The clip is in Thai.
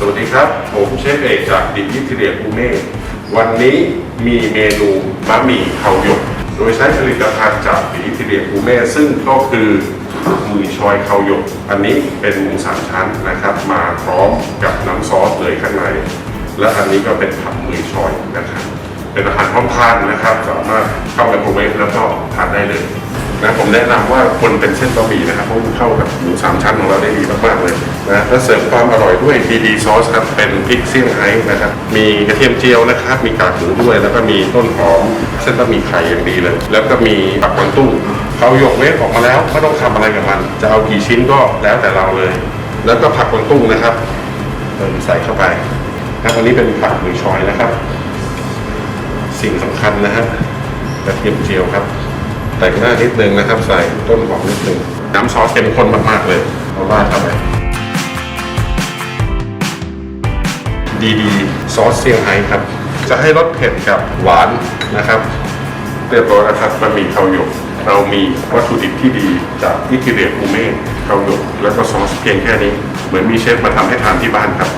สวัสดีครับ ผมเชฟเอกจากดิยิทเรียกูเม่วันนี้มีเมนูบะหมี่เขาหยก โดยใช้ผลิตภัณฑ์จากดิยิทเรียกูเม่ซึ่งก็คือมือชอยเขาหยก อันนี้เป็นหมูสามชั้นนะครับ มาพร้อมกับน้ำซอสเลยข้างใน และอันนี้ก็เป็นผักมือชอยนะครับ เป็นอาหารพร้อมทานนะครับ สามารถเข้าไมโครเวฟแล้วก็ทานได้เลย นะผมแนะนำว่าคนเป็นเส้นบะหมี่นะครับเพราะมันเข้ากับหมูสามชั้นของเราได้ดีมากๆเลยนะและเสริมความอร่อยด้วยดีดีซอสครับเป็นพริกเซี่ยงไฮ้นะครับมีกระเทียมเจียวนะครับ มีกากหมูด้วย แล้วก็มีต้นหอมเส้นบะหมี่ไข่อย่างดีเลย แล้วก็มีผักกวางตุ้งเขาหยกเม็ดออกมาแล้วไม่ต้องทำอะไรกับมัน จะเอากี่ชิ้นก็แล้วแต่เราเลย แล้วก็ผักกวางตุ้งนะครับเติมใส่เข้าไปนะอันนี้เป็นผักมือชอยนะครับ สิ่งสำคัญนะฮะกระเทียมเจียวครับ แต่งหน้านิดนึงนะครับ ใส่ต้นหอมนิดนึงน้ำซอสเข้มข้นมากๆเลยเอาราดเข้าไปดีดีซอสเซี่ยงไฮ้ครับ จะให้รสเผ็ดกับหวานนะครับเรียบร้อยแล้วครับบะหมี่ข้าหยกเรามีวัตถุดิบที่ดีจากอิตาเลียนอูเม่ข้าหยกแล้วก็ซอสเพียงแค่นี้ เหมือนมีเชฟมาทำให้ทานที่บ้านครับ